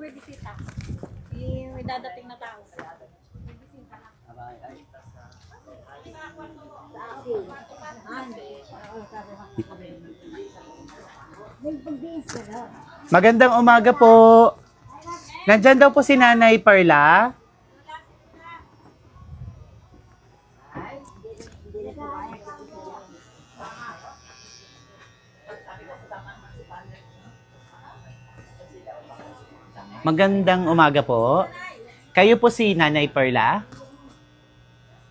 may bisita. Yung may dadating na tao. May bisita lang. Magandang umaga po. Nandyan daw po si Nanay Perla. Magandang umaga po. Kayo po si Nanay Perla?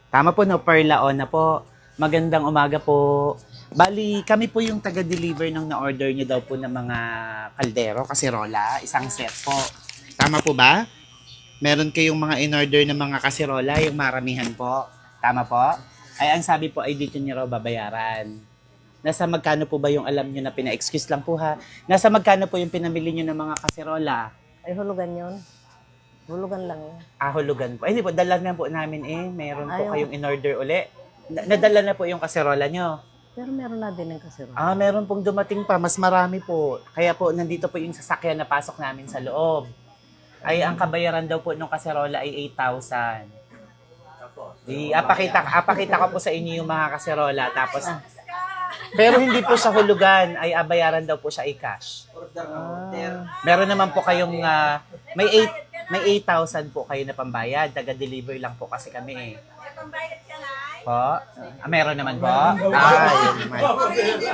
Tama po, no? Perla on na po. Magandang umaga po. Bali, kami po yung taga-deliver ng na-order niyo daw po ng mga kaldero, kaserola, isang set po. Tama po ba? Meron kayong mga in-order ng mga kaserola, yung maramihan po. Tama po? Ay, ang sabi po ay dito niyo raw babayaran. Nasa magkano po ba yung alam niyo na pina-excuse lang po ha? Nasa magkano po yung pinamili niyo ng mga kaserola? Ay, hulugan yun. Hulugan lang yun. Ah, hulugan po. Ay, hindi po, dala na po namin eh. Meron po Ayaw. kayong in-order uli. Na- nadala na po yung kaserola nyo. Pero meron na din ng kasiro. Ah, meron pong dumating pa. Mas marami po. Kaya po, nandito po yung sasakyan na pasok namin sa loob. Ay, ang kabayaran daw po ng kaserola ay 8,000. Di, apakita, apakita ko po sa inyo yung mga kaserola. Tapos, pero hindi po sa hulugan. Ay, abayaran daw po siya i-cash. Meron naman po kayong, ah, may 8, may 8,000 po kayo na pambayad. Taga-deliver lang po kasi kami eh. Po? Ah, meron naman po? Ah, yun naman.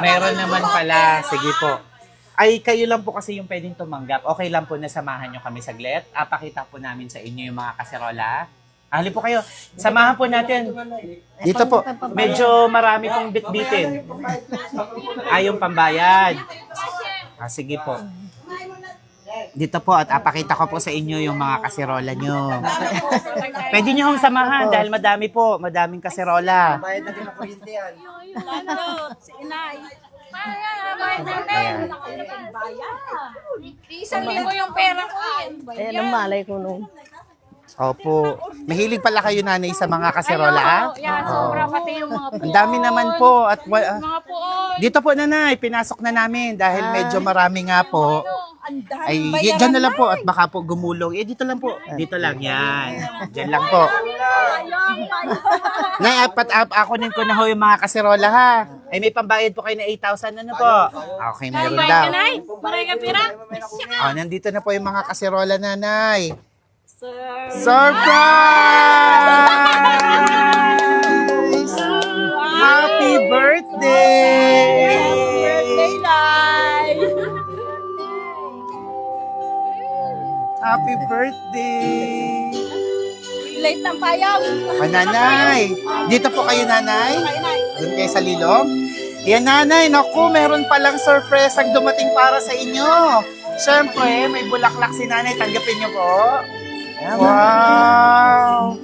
Meron naman pala. Sige po. Ay, kayo lang po kasi yung pwedeng tumanggap. Okay lang po na samahan nyo kami saglit. Apakita po namin sa inyo yung mga kaserola. Ahali po kayo. Samahan po natin. Dito po. Medyo marami pong bitbitin. Ay, yung pambayad. Ah, sige po. Dito po at apakita ko po sa inyo yung mga kaserola nyo. Pwede nyo hong samahan dahil madami po. Madaming kaserola. Ano, si inay. Maya, bayad natin. Isang libo yung pera ko eh. Eh, anong malay ko nung. Opo. Mahilig pala kayo nanay sa mga kaserola. ah? Ayaw, yan, sobra pati yung mga puon. Ang dami naman po. At wa- ah, Mga puon. dito po nanay, pinasok na namin dahil medyo marami nga po. Dami. Ay, y- dyan na lang po at baka po gumulong. Eh, dito lang po. Dito lang, yan. Dyan lang po. Nay, apat ap ako ko na ho yung mga kaserola ha. Ay, may pambayad po kayo na 8,000 ano po? Okay, meron daw. ka, Nay. Maray ka pira. Oh, nandito na po yung mga kaserola nanay. Sir. Surprise! Happy birthday! Birthday, Nay. Happy birthday! Late ng payag. Ah, nanay! Dito po kayo, nanay? Ay, Nay. Doon kayo sa lilong? Yan, nanay. Naku, meron palang surprise ang dumating para sa inyo. Siyempre, may bulaklak si nanay. Tanggapin niyo po. Wow!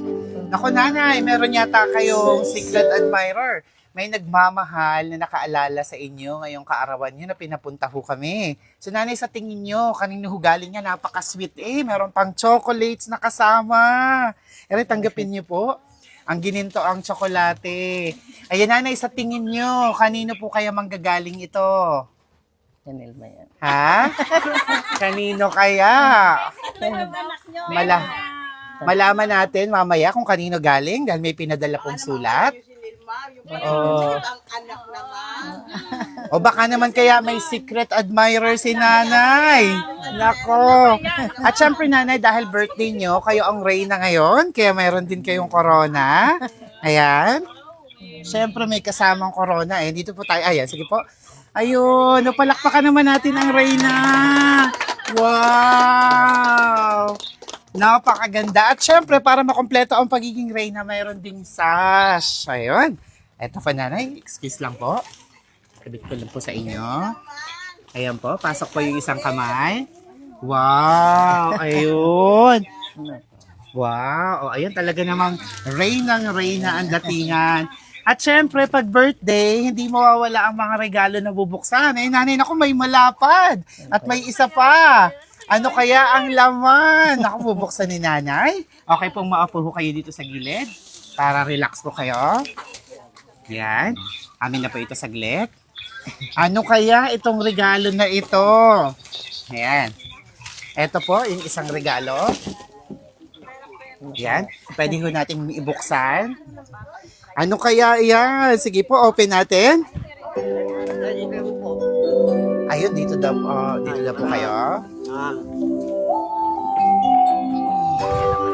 Naku, nanay, meron yata kayong secret admirer. May nagmamahal na nakaalala sa inyo ngayong kaarawan niyo na pinapunta ho kami. So nanay, sa tingin niyo, kanino ho galing niya? Napaka-sweet eh. Meron pang chocolates na kasama. Ere, tanggapin niyo po. Ang gininto ang tsokolate. Ayan nanay, sa tingin niyo, kanino po kaya manggagaling ito? Chanel ba yan? Ha? Kanino kaya? Mala malaman natin mamaya kung kanino galing dahil may pinadala pong sulat. Oh. O baka naman kaya may secret admirer si nanay. Nako. At syempre nanay, dahil birthday nyo, kayo ang reyna ngayon, kaya mayroon din kayong corona. Ayan. Syempre may kasamang corona eh. Dito po tayo. Ayan, sige po. Ayun, napalakpakan naman natin ang reyna. Wow! Napakaganda. At syempre, para makompleto ang pagiging reyna, mayroon ding sash. Ayun. Eto pa nanay, excuse lang po. Kabit ko lang po sa inyo. Ayan po, pasok po yung isang kamay. Wow! Ayun! Wow! O, ayun talaga namang reynang reyna ang datingan. At syempre, pag birthday, hindi mawawala ang mga regalo na bubuksan. Eh, nanay, naku, may malapad. At may isa pa. Ano kaya ang laman? Naku, bubuksan ni nanay. Okay pong maapo ho kayo dito sa gilid. Para relax po kayo. Yan. Amin na po ito saglit. Ano kaya itong regalo na ito? Ayan. Ito po, yung isang regalo. Yan. Pwede ho natin ibuksan. Ano kaya yan? Sige po, open natin. Ayun, dito daw, oh, dito daw po kayo.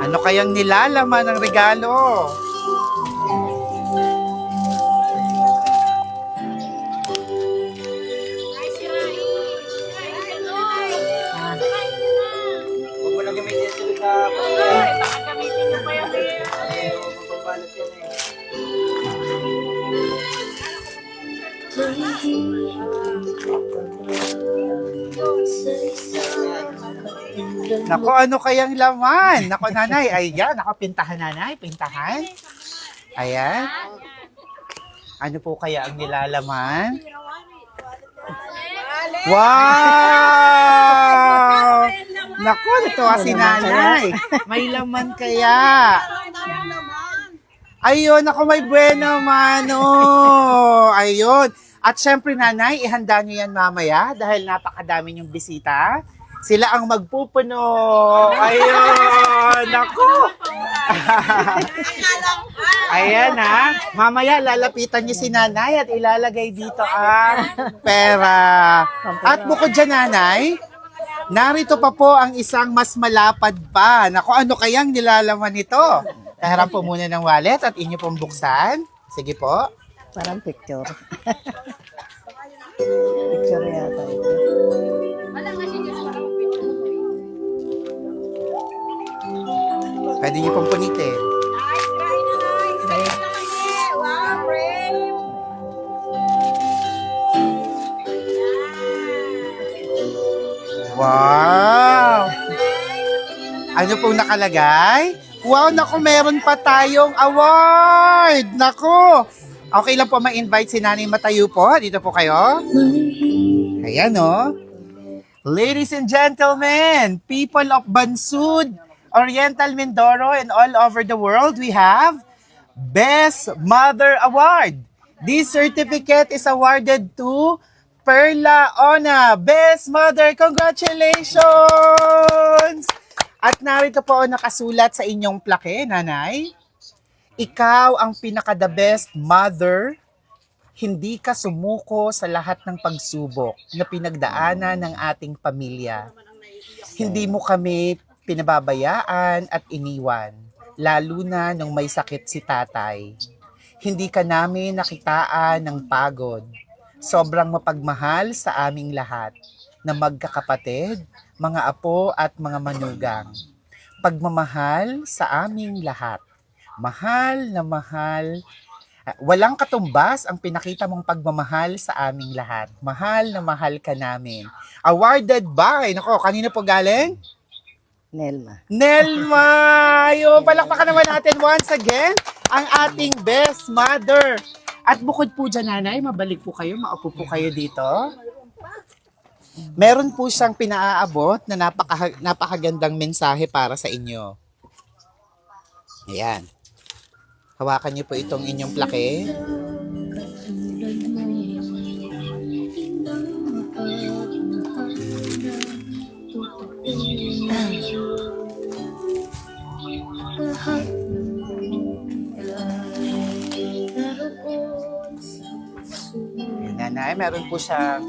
Ano kayang nilalaman ng regalo? Nako, ano kayang laman? Nako, nanay. Ayan, nako, pintahan, nanay. Pintahan. Ayan. Ano po kaya ang nilalaman? Wow! Nako, natuwa si nanay. May laman kaya. Ayun, ako may bueno mano. Ayun. At syempre, nanay, ihanda niyo yan mamaya dahil napakadami niyong bisita. Sila ang magpupuno. Ayun, nako. Ayan ha. Mamaya lalapitan niyo si nanay at ilalagay dito ang pera. At bukod dyan, nanay, narito pa po ang isang mas malapad pa. Nako, ano kayang nilalaman nito? Kaharap po muna ng wallet at inyo pong buksan. Sige po. Parang picture. picture yata ito. Wala nga Pwede niyo pong punitin. Nice, na nice. Nice na kanya. Wow, brave. Wow! Ano pong nakalagay? Wow, naku, meron pa tayong award! Naku! Okay lang po ma-invite si Nanay Matayo po. Dito po kayo. Ayan, oh. Ladies and gentlemen, people of Bansud, Oriental Mindoro, and all over the world, we have Best Mother Award. This certificate is awarded to Perla Ona, Best Mother. Congratulations! At narito po nakasulat sa inyong plake, nanay. Ikaw ang pinaka-the best mother. Hindi ka sumuko sa lahat ng pagsubok na pinagdaanan ng ating pamilya. Hindi mo kami pinababayaan at iniwan, lalo na nung may sakit si tatay. Hindi ka namin nakitaan ng pagod. Sobrang mapagmahal sa aming lahat na magkakapatid, mga apo at mga manugang. Pagmamahal sa aming lahat. Mahal na mahal. Ah, Walang katumbas ang pinakita mong pagmamahal sa aming lahat. Mahal na mahal ka namin. Awarded by, nako, kanino po galing? Nelma. Nelma! Yo, palakpakan naman natin once again ang ating best mother. At bukod po dyan, nanay, mabalik po kayo, maupo po kayo dito. Meron po siyang pinaaabot na napaka, napakagandang mensahe para sa inyo. Ayan. Hawakan niyo po itong inyong plake. Nanay, meron po siyang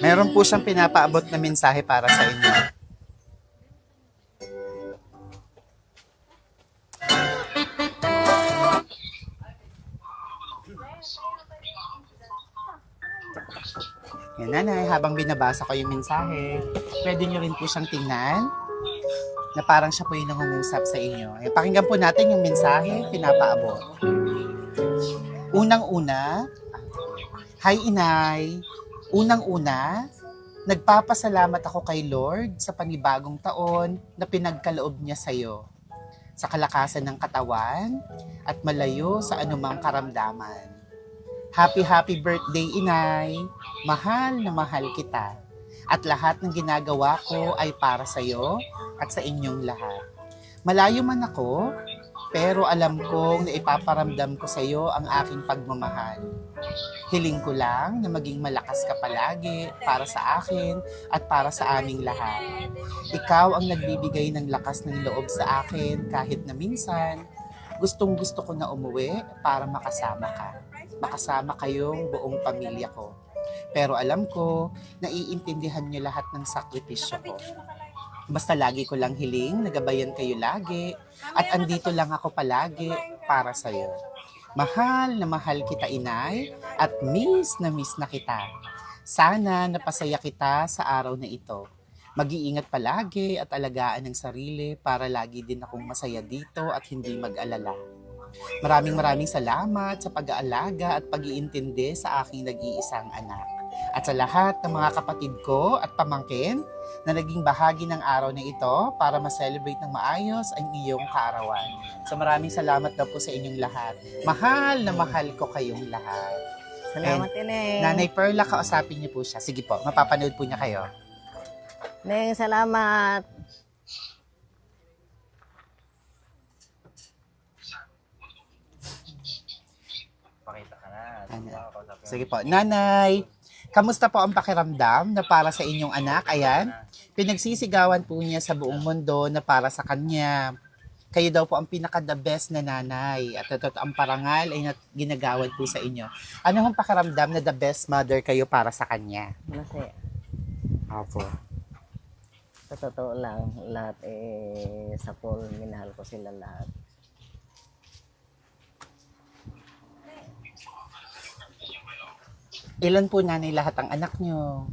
Meron po siyang pinapaabot na mensahe para sa inyo. Yan nanay, habang binabasa ko yung mensahe, pwede nyo rin po siyang tingnan na parang siya po yung nangungusap sa inyo. Eh, pakinggan po natin yung mensahe, pinapaabot. Unang-una, Hi Inay, Unang-una, nagpapasalamat ako kay Lord sa panibagong taon na pinagkaloob niya sa iyo. Sa kalakasan ng katawan at malayo sa anumang karamdaman. Happy happy birthday Inay. Mahal na mahal kita. At lahat ng ginagawa ko ay para sa iyo at sa inyong lahat. Malayo man ako, Pero alam kong na ipaparamdam ko sa iyo ang aking pagmamahal. Hiling ko lang na maging malakas ka palagi para sa akin at para sa aming lahat. Ikaw ang nagbibigay ng lakas ng loob sa akin kahit na minsan gustong gusto ko na umuwi para makasama ka. Makasama kayong buong pamilya ko. Pero alam ko, naiintindihan niyo lahat ng sakripisyo ko. Basta lagi ko lang hiling, nagabayan kayo lagi, at andito lang ako palagi para sa'yo. Mahal na mahal kita, inay, at miss na miss na kita. Sana napasaya kita sa araw na ito. Mag-iingat palagi at alagaan ng sarili para lagi din akong masaya dito at hindi mag-alala. Maraming maraming salamat sa pag-aalaga at pag-iintindi sa aking nag-iisang anak. At sa lahat ng mga kapatid ko at pamangkin na naging bahagi ng araw na ito para ma-celebrate ng maayos ang iyong kaarawan. So maraming salamat daw po sa inyong lahat. Mahal na mahal ko kayong lahat. Salamat, Ineng. Nanay Perla, kausapin niyo po siya. Sige po, mapapanood po niya kayo. Neng, salamat. Pakita ka na. Ano? Makakausapin. Sige po. Nanay, kamusta po ang pakiramdam na para sa inyong anak? Ayan, pinagsisigawan po niya sa buong mundo na para sa kanya. Kayo daw po ang pinaka-the best na nanay at ito ang parangal ay ginagawad po sa inyo. Ano ang pakiramdam na the best mother kayo para sa kanya? Masaya. Opo. Sa totoo lang, lahat eh, sa pool, minahal ko sila lahat. Ilan po nanay lahat ang anak niyo?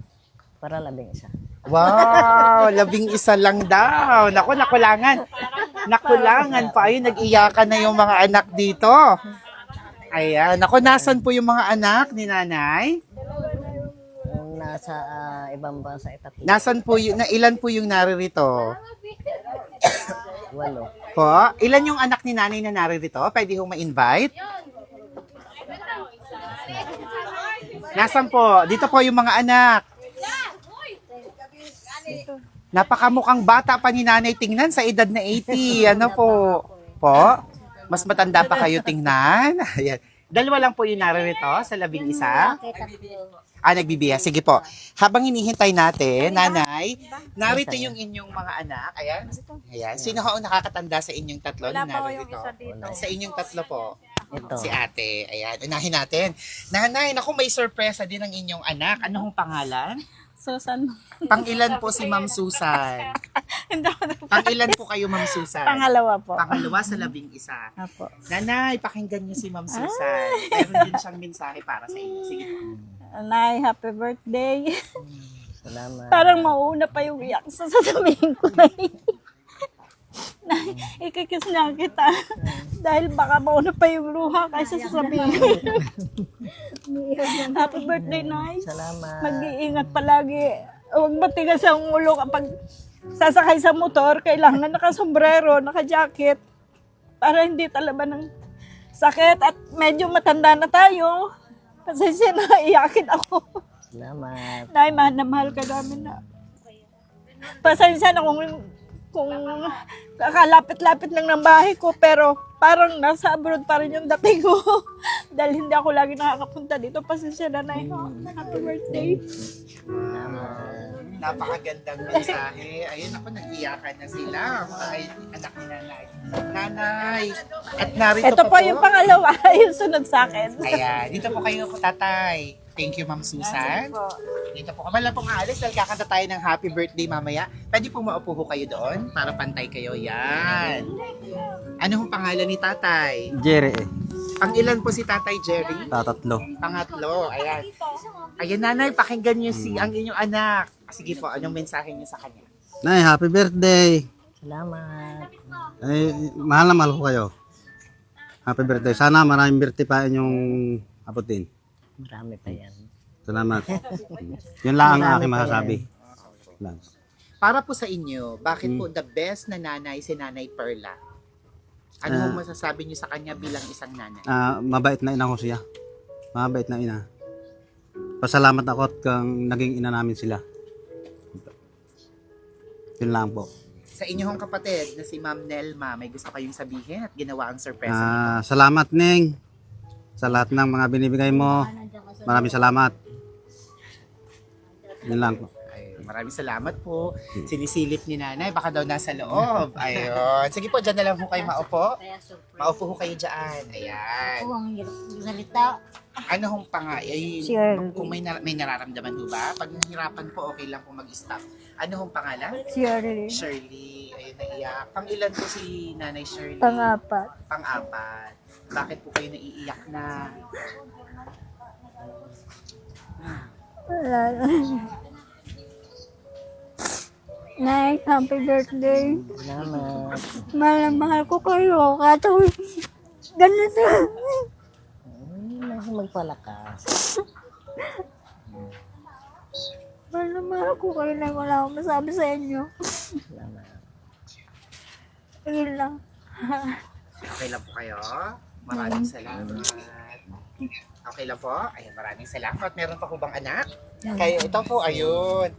Para labing isa. Wow, labing isa lang daw. Naku, nakulangan. Nakulangan pa. Ayun, nag-iyakan na yung mga anak dito. Ayan. Naku, nasan po yung mga anak ni nanay? Yung nasa ah, ibang bansa, itatlo. Nasan po yung, na ilan po yung naririto? Walo. Po? Ilan yung anak ni nanay na naririto? Pwede hong ma-invite? Nasan po? Dito po yung mga anak. Napakamukhang bata pa ni nanay tingnan sa edad na 80. Ano po? Po? Mas matanda pa kayo tingnan? Ayan. Dalawa lang po yung naririto sa labing isa. Ah, nagbibiya. Sige po. Habang hinihintay natin, nanay, narito yung inyong mga anak. Ayan. Ayan. Sino ho ang nakakatanda sa inyong tatlo Wala pa yung isa dito. Sa inyong tatlo po. Ito. Si ate. Ayan. Unahin natin. Nanay, naku, may sorpresa din ang inyong anak. Ano hong pangalan? Susan. Pangilan po si Ma'am Susan. Pangilan po kayo, Ma'am Susan? Pangalawa po. Pangalawa sa labing isa. Apo. Nanay, pakinggan niyo si Ma'am Susan. Meron din siyang mensahe para sa inyo. Sige po. Nay, happy birthday. Salamat. Parang mauna pa yung iyak sa sasabihin ko na Nay, ikikis na kita. Dahil baka mauna pa yung luha kaysa sasabihin. happy birthday, Nay. Salamat. Mag-iingat palagi. Huwag matigas ang ulo kapag sasakay sa motor. Kailangan nakasombrero, naka-jacket. Para hindi talaba ng sakit. At medyo matanda na tayo. Pasensya na, iyakin ako. Salamat. Nay, mahal na mahal ka namin na. Pasensya na kung kung kakalapit-lapit lang ng bahay ko pero parang nasa abroad pa rin yung dating ko. Dahil hindi ako lagi nakakapunta dito. Pasensya na, Nay. ha? Happy birthday. Salamat. Napakagandang mensahe. Ayun ako, nag-iyakan na sila. Ay, anak ni nanay. Nanay! At narito Ito pa po yung pangalawa, yung sunod sa akin. Ayan, dito po kayo tatay. Thank you, Ma'am Susan. Dito po. Kamala pong aalis dahil kakanta tayo ng happy birthday mamaya. Pwede pong maupo ho kayo doon para pantay kayo. Yan. Ano hong pangalan ni tatay? Jerry eh. Pang ilan po si tatay Jerry? Tatatlo. Pangatlo. Ayan. Ayan, nanay, pakinggan niyo si ang inyong anak. Sige po, anong mensahe niyo sa kanya? Nay, happy birthday. Salamat. Ay, mahal na mahal ko kayo. Happy birthday. Sana maraming birthday pa inyong abutin. Marami pa yan. Salamat. Yun lang ang aking masasabi. Lang. Para po sa inyo, bakit po the best na nanay si Nanay Perla? Ano Ah. masasabi niyo sa kanya bilang isang nanay? Ah, mabait na ina ko siya. Mabait na ina. Pasalamat ako at kang naging ina namin sila. Yun lang po. Sa inyong kapatid na si Ma'am Nelma, may gusto kayong sabihin at ginawa ang surprise Ah, salamat, Ning. Sa lahat ng mga binibigay mo. Maraming salamat. Yun lang po. Ay, maraming salamat po. Sinisilip ni nanay, baka daw nasa loob. Ayun. Sige po, dyan na lang po kayo maupo. Maupo ho kayo dyan. Ayan. ang hirap salita. Ano hong panga? Ay, Shirley. kung may, nar- may nararamdaman ho ba? Pag nahihirapan po, okay lang po mag-stop. Ano hong pangalan? Shirley. Shirley. Ayun, naiyak. Pang ilan po si Nanay Shirley? Pangapat. Pang-apat. Bakit po kayo naiiyak na? Wala Nay, happy birthday. Salamat. Mahal na mahal ko kayo. Kato, ganito. Ay, nasa magpalakas. Mahal na mahal ko kayo na wala akong masabi sa inyo. Salamat. Yun lang. Okay lang po kayo? Maraming salamat. Okay lang po? Ayun, maraming salamat. Meron pa po bang anak? Kayo, ito po, ayun.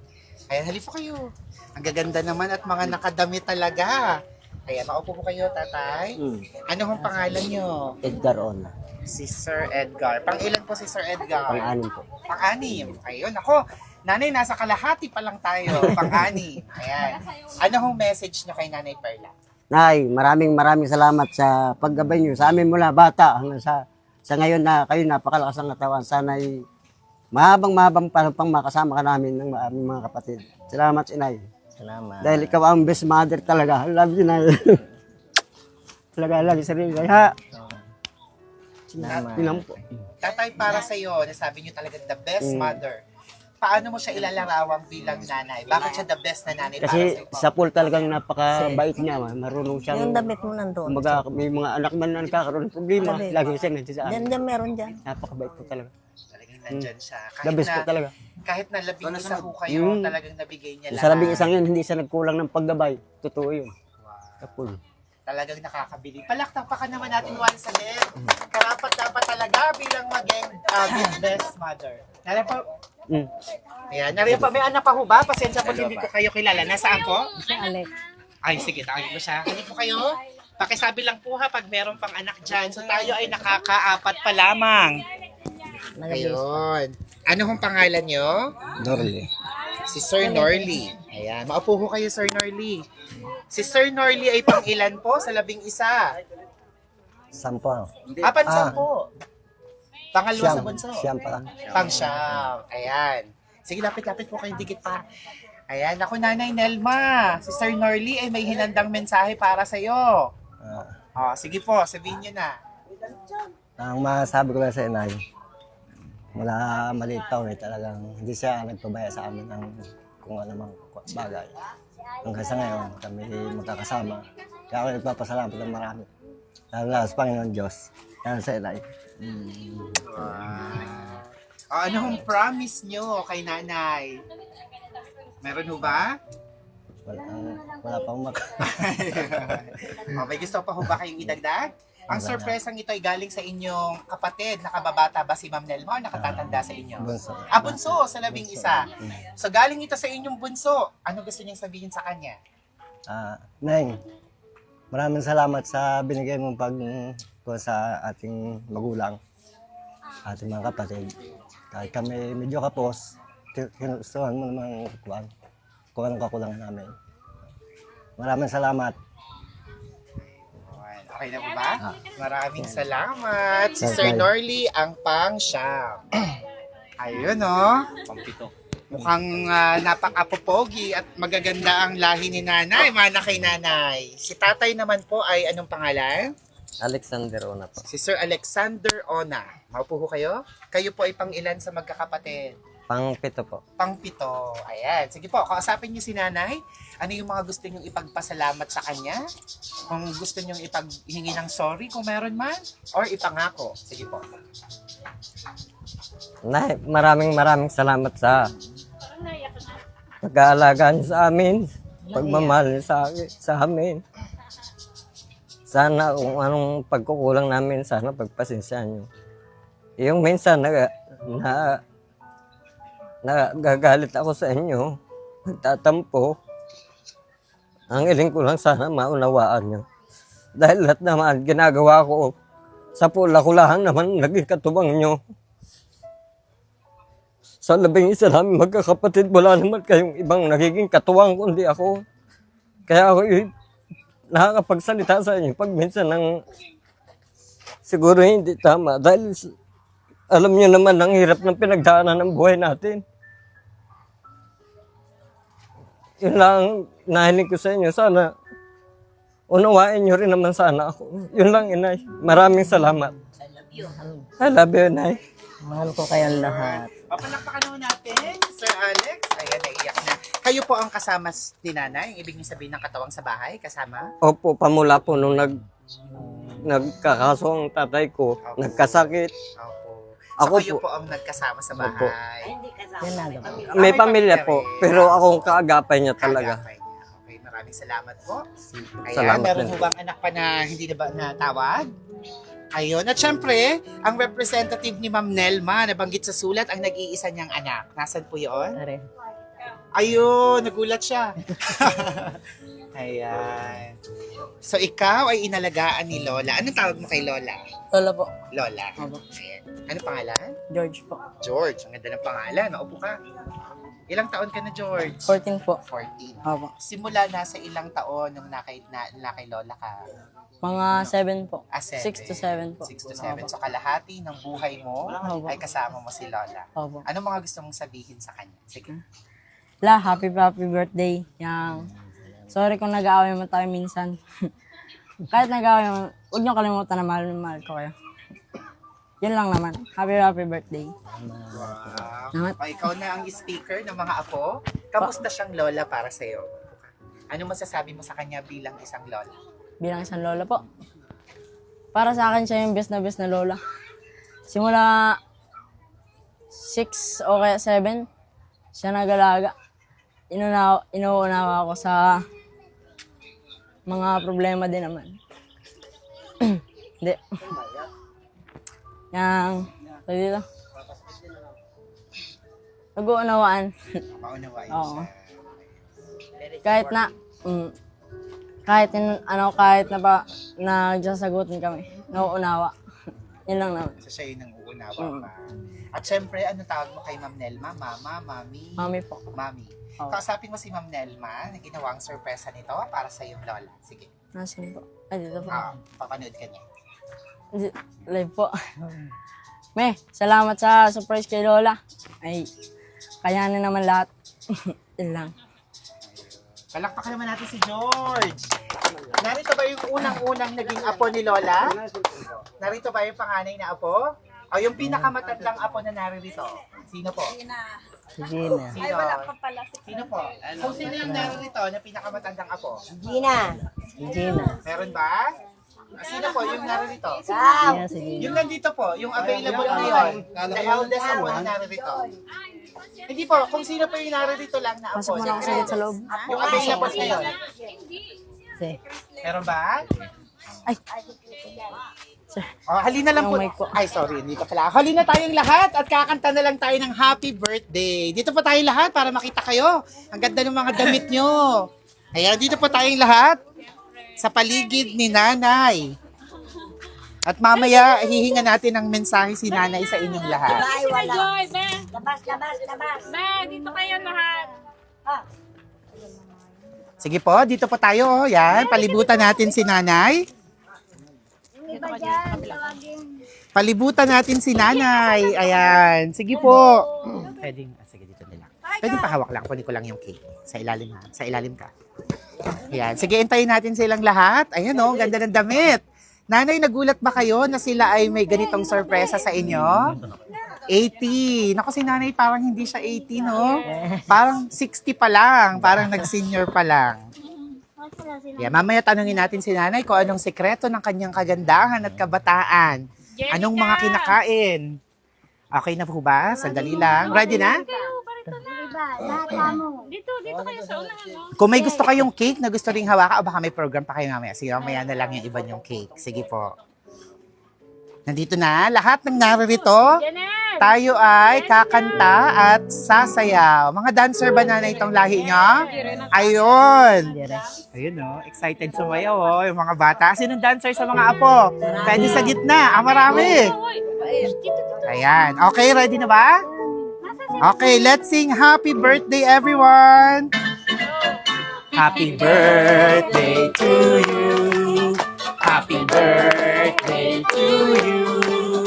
Ayan, halip po kayo. Ang gaganda naman at mga nakadami talaga. Ayan, maupo po kayo, tatay. Mm. Ano hong pangalan nyo? Edgar On. Si Sir Edgar. Pang ilan po si Sir Edgar? Pang-anim po. Pang-anim. Ayun, ako. Nanay, nasa kalahati pa lang tayo. Pang-anim. Ayan. Ano hong message nyo kay Nanay Perla? Nay, maraming maraming salamat sa paggabay niyo sa amin mula bata hanggang sa sa ngayon na kayo napakalakas ang katawan. Sana'y mahabang mahabang pa pang makasama ka namin ng aming mga kapatid. Salamat, Inay. Salamat. Dahil ikaw ang best mother talaga. I love you, Nay. talaga, lagi sarili. Kaya, Salamat. yun lang po. Tatay, para sa iyo, nasabi niyo talaga the best Mm. mother. Paano mo siya ilalarawang bilang nanay? Bakit siya the best na nanay para sa Kasi iyo? sa pool talagang napakabait niya. Marunong siyang... Yung damit mo nandun. Kumbaga, may mga anak man na nagkakaroon ng problema. Sabi. Lagi siya nandiyan sa Diyan, amin. diyan, meron dyan. Napakabait po talaga. Talagang nandyan siya. The Kahit best po na, talaga. kahit na labing isa ho kayo, Mm. talagang nabigay niya Sa labing isang yun, hindi siya nagkulang ng paggabay. Totoo yun. Sa pool. Talagang nakakabili. Palaktapakan naman natin once again. Karapat dapat talaga bilang maging uh, best mother. Nariyan pa, Mm. ayan, nariyan pa, may anak pa ho ba? Pasensya po, hindi ko kayo kilala. Nasaan po? Si Alex. Ay, sige, tawagin ko siya. Hindi po kayo. Pakisabi lang po ha pag meron pang anak dyan. So tayo ay nakakaapat pa lamang. Ayun. Ano hong pangalan nyo? Dorly. Si Sir Norly. Ayan. Maupo ho kayo, Sir Norly. Si Sir Norly ay pang ilan po sa labing isa? Sampo. Apan Ah. po. Pangalawa sa bunso. Siyam pa. Pang siyam. Ayan. Sige, lapit-lapit po kayo, dikit pa. Ayan, ako Nanay Nelma. Si Sir Norly ay may hinandang mensahe para sa'yo. Ah, Oh, sige po, sabihin nyo na. ang masabi ko lang sa inay, mula maliit pa eh, talagang hindi siya nagpabaya sa amin ng kung ano mang bagay. Hanggang sa ngayon, kami magkakasama. Kaya ako nagpapasalamat ng marami. Lalo na sa Panginoon Diyos. Yan sa inay. Oh, ano hong promise nyo kay nanay? Meron ho ba? Wala, wala pang mak... oh, may gusto pa ho ba kayong idagdag? Ang sorpresang ito ay galing sa inyong kapatid, nakababata ba si Ma'am Nelma o nakatatanda sa inyo? Bunso. Ah, bunso, sa labing isa. So galing ito sa inyong bunso. Ano gusto niyang sabihin sa kanya? Ah, Neng, maraming salamat sa binigay mong pag ko sa ating magulang, ating mga kapatid. Kahit kami medyo kapos, ti- kinustuhan mo naman kuwan, kung anong kakulangan namin. Maraming salamat. Okay na po ba? Maraming salamat. Si Sir. Norly ang pang siyam. Ayun oh. Mukhang uh, napaka-popogi at magaganda ang lahi ni nanay. Mana kay nanay. Si tatay naman po ay anong pangalan? Alexander Ona po. Si Sir Alexander Ona. Maupo ho kayo? Kayo po ay pang ilan sa magkakapatid? Pang pito po. Pang pito. Ayan. Sige po, kausapin niyo si nanay. Ano yung mga gusto niyong ipagpasalamat sa kanya? Kung gusto niyong ipaghingi ng sorry kung meron man? Or ipangako? Sige po. Nay, maraming maraming salamat sa pag-aalaga niyo sa amin, pagmamahal sa, sa amin. Sana kung anong pagkukulang namin, sana pagpasensya niyo. Yung minsan na, na nagagalit ako sa inyo, nagtatampo, Ang iling ko lang sana maunawaan niyo. Dahil lahat naman ginagawa ko sa pula ko lang naman naging katubang niyo. Sa labing isa namin magkakapatid, wala naman kayong ibang nagiging katuwang kundi ako. Kaya ako nakakapagsalita sa inyo pag minsan ng siguro hindi tama. Dahil alam niyo naman ang hirap ng pinagdaanan ng buhay natin. Yun lang ang nahiling ko sa inyo. Sana unawain niyo rin naman sana ako. Yun lang, inay. Maraming salamat. I love you. I love you, inay. Mahal ko kayong lahat. Papalakpakan naman natin, Sir Alex. Ayan, naiyak na. Kayo po ang kasama ni nanay, ibig niyo sabihin ng katawang sa bahay, kasama? Opo, pamula po nung nag nagkakaso ang tatay ko, nagkasakit. Opo. So Ako kayo po. po ang nagkasama sa Opo. bahay. Yan na lang. May may pamilya po, pero akong kaagapay niya talaga. Niya. Okay, maraming salamat po. Ayan, Salamat meron po bang anak pa na hindi na ba natawag? Ayun. At syempre, ang representative ni Ma'am Nelma, nabanggit sa sulat, ang nag-iisa niyang anak. Nasaan po yun? Are. Ayun, nagulat siya. Ayan. So, ikaw ay inalagaan ni Lola. Anong tawag mo kay Lola? Lola po. Lola. Opo. Ayan. Ano pangalan? George po. George. Ang ganda ng pangalan. Maupo ka. Ilang taon ka na, George? 14 po. 14. Opo. Simula na sa ilang taon nung nakay, na, nakay Lola ka? Mga 7 po. Ah, seven. 6 to 7 po. 6 to 7. So, kalahati ng buhay mo Opo. ay kasama mo si Lola. Opo. Ano mga gusto mong sabihin sa kanya? Sige. La, happy happy birthday. Yang. Sorry kung nag-aaway mo tayo minsan. Kahit nag-aaway mo, huwag niyo kalimutan na mahal na mahal ko kayo. Yun lang naman. Happy happy birthday. Wow. Naman. O, ikaw na ang speaker ng mga apo. Kamusta siyang lola para sa'yo? Ano masasabi mo sa kanya bilang isang lola? bilang isang lola po. Para sa akin siya yung best na best na lola. Simula 6 o kaya 7, siya nag-alaga. Inunawa, inuunawa ako sa mga problema din naman. Hindi. Yang, sabi dito. Nag-uunawaan. Maunawain Oo. kahit na, mm, kahit in, ano, kahit na pa, nagsasagutin kami, nauunawa. Yun lang naman. So, siya yung nanguunawa Mm. pa. At syempre, ano tawag mo kay Ma'am Nelma? Mama, Mami? Mami po. Mami. Oo. Kausapin mo si Ma'am Nelma na ginawang sorpresa nito para sa iyong lola. Sige. Nasaan po? Ay, dito po. Ah, papanood ka niya. Live po. Me, salamat sa surprise kay Lola. Ay, kayanin naman lahat. Yun lang. Palakpakan naman natin si George. Narito ba yung unang-unang naging apo ni Lola? Narito ba yung panganay na apo? O yung pinakamatandang apo na naririto? Sino po? Gina. Sino? Sino po? Kung sino yung naririto na pinakamatandang apo? Gina. Gina. Meron ba? Sino po yung naririto? Gina, sige. Yung nandito po, yung available ngayon. The eldest apo na naririto. Hindi po, kung sino po yung naririto lang na apo. Pasok mo lang saglit sa loob. Yung available ngayon. Sige. Meron ba? Ay. Oh, halina lang po. Po. Ay, sorry, hindi pa pala. Halina tayong lahat at kakanta na lang tayo ng happy birthday. Dito po tayong lahat para makita kayo. Ang ganda ng mga damit nyo. Ayan, dito po tayong lahat sa paligid ni nanay. At mamaya, hihinga natin ng mensahe si nanay sa inyong lahat. Ay, wala. Joy, be, Labas, labas, labas. be, dito kayo lahat. Sige po, dito po tayo. Oh. Yan, palibutan natin si nanay. Palibutan natin si nanay. Ayan. Sige po. Pwedeng, ah, sige, dito nila. Pwedeng pahawak lang. Kunin ko lang yung cake. Sa ilalim ha. Sa ilalim ka. Ayan. Sige, intayin natin silang lahat. Ayan o, ganda ng damit. Nanay, nagulat ba kayo na sila ay may ganitong sorpresa sa inyo? 80. Naku, si nanay parang hindi siya 80, no? Parang 60 pa lang. Parang nag-senior pa lang. Yeah, mamaya tanungin natin si nanay kung anong sekreto ng kanyang kagandahan at kabataan. Anong mga kinakain? Okay na po ba? Sandali lang. Ready na? Iba, lahat mo. Dito, dito kayo sa unang ano. Kung may gusto kayong cake na gusto ring hawakan, o baka may program pa kayo mamaya. Sige, mamaya na lang yung iba yung cake. Sige po. Nandito na, lahat ng naririto. Tayo ay kakanta at sasayaw. Mga dancer ba na itong lahi nyo? Ayun. Ayun oh, excited sumayaw oh, yung mga bata. Sinong dancer sa mga apo? Pwede sa gitna. Ah, marami. Ayan. Okay, ready na ba? Okay, let's sing happy birthday everyone. Happy birthday to you. Happy birthday to you.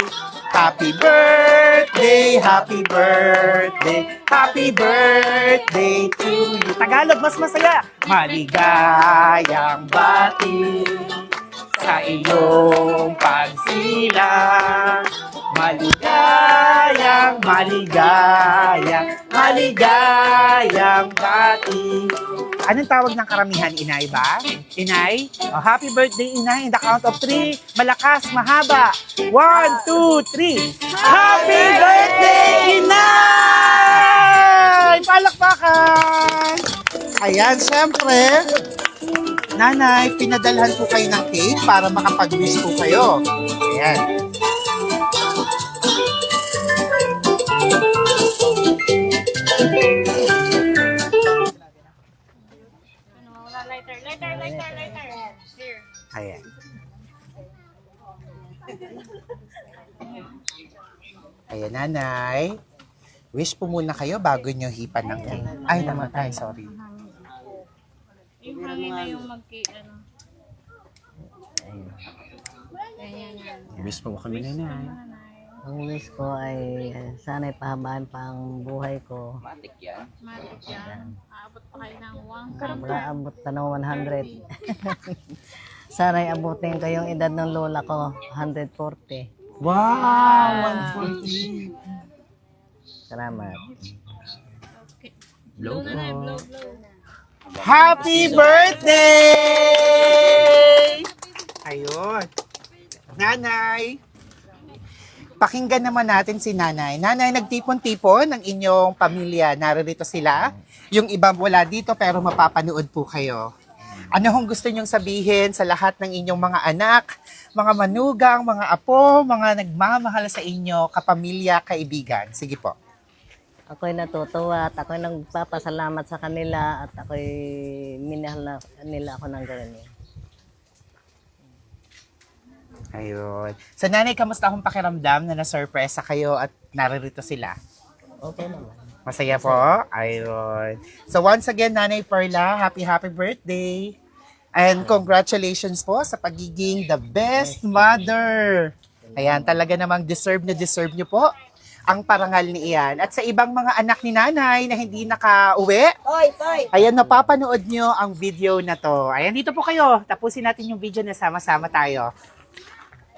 Happy birthday, happy birthday, happy birthday to you. Tagalog, mas masaya. Maligayang bati sa iyong pagsilang. Maligayang, maligayang, maligayang bati. Anong tawag ng karamihan, Inay ba? Inay? Oh, happy birthday, Inay. In the count of three. Malakas, mahaba. One, two, three. Happy birthday, Inay! Palakpakan! Ayan, syempre, Nanay, pinadalhan po kayo ng cake para makapag-wish po kayo. Ayan. Lighter, lighter. Here. Ayan. Ayan, nanay. Wish po muna kayo bago nyo hipan ng cake. Ay, namatay, sorry. Yung hangin na yung magki, ano. Ganyan yan. Wish po kami, nanay. Ang wish ko ay sana'y pahabaan pa ang buhay ko. Matik yan. Aabot pa kayo ng wang. Makaabot pa ng 100. sana'y abutin ko yung edad ng lola ko, 140. Wow! 140. Salamat. Blow na na, blow, blow. Happy birthday! Ayun. Nanay. Pakinggan naman natin si nanay. Nanay, nagtipon-tipon ng inyong pamilya. Naririto sila. Yung iba wala dito pero mapapanood po kayo. Ano hong gusto nyong sabihin sa lahat ng inyong mga anak, mga manugang, mga apo, mga nagmamahal sa inyo, kapamilya, kaibigan? Sige po. Ako'y natutuwa at ako'y nagpapasalamat sa kanila at ako'y minahal na nila ako ng ganyan. Ayun. So nanay, kamusta akong pakiramdam na na-surpresa kayo at naririto sila? Okay naman. Masaya po? Ayun. So once again, Nanay Perla, happy happy birthday. And congratulations po sa pagiging the best mother. Ayan, talaga namang deserve na deserve niyo po ang parangal ni Ian. At sa ibang mga anak ni nanay na hindi naka-uwi, ayan, napapanood nyo ang video na to. Ayan, dito po kayo. Tapusin natin yung video na sama-sama tayo.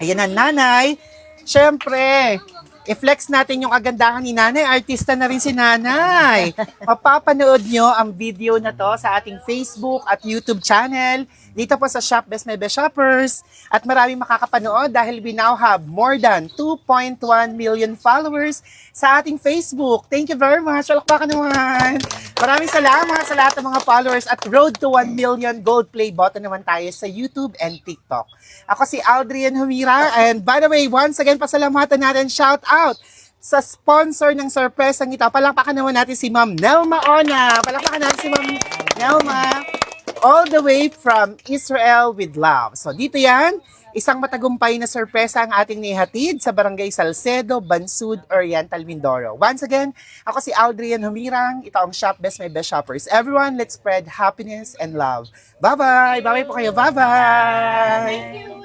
Ayan ang nanay. Siyempre, i-flex natin yung kagandahan ni nanay. Artista na rin si nanay. Mapapanood nyo ang video na to sa ating Facebook at YouTube channel. Dito po sa Shop Best Best Shoppers. At maraming makakapanood dahil we now have more than 2.1 million followers sa ating Facebook. Thank you very much. Walakpakan naman. Maraming salamat sa lahat ng mga followers at road to 1 million gold play button naman tayo sa YouTube and TikTok. Ako si Aldrian Humira and by the way, once again, pasalamatan natin, shout out sa sponsor ng sorpresang ito. Palakpakan naman natin si Ma'am Nelma Ona. Palakpakan natin si Ma'am Nelma all the way from Israel with love. So dito yan, isang matagumpay na sorpresa ang ating nihatid sa Barangay Salcedo, Bansud, Oriental, Mindoro. Once again, ako si Aldrian Humirang. Ito ang Shop Best My Best Shoppers. Everyone, let's spread happiness and love. Bye-bye! Bye-bye po kayo. Bye-bye!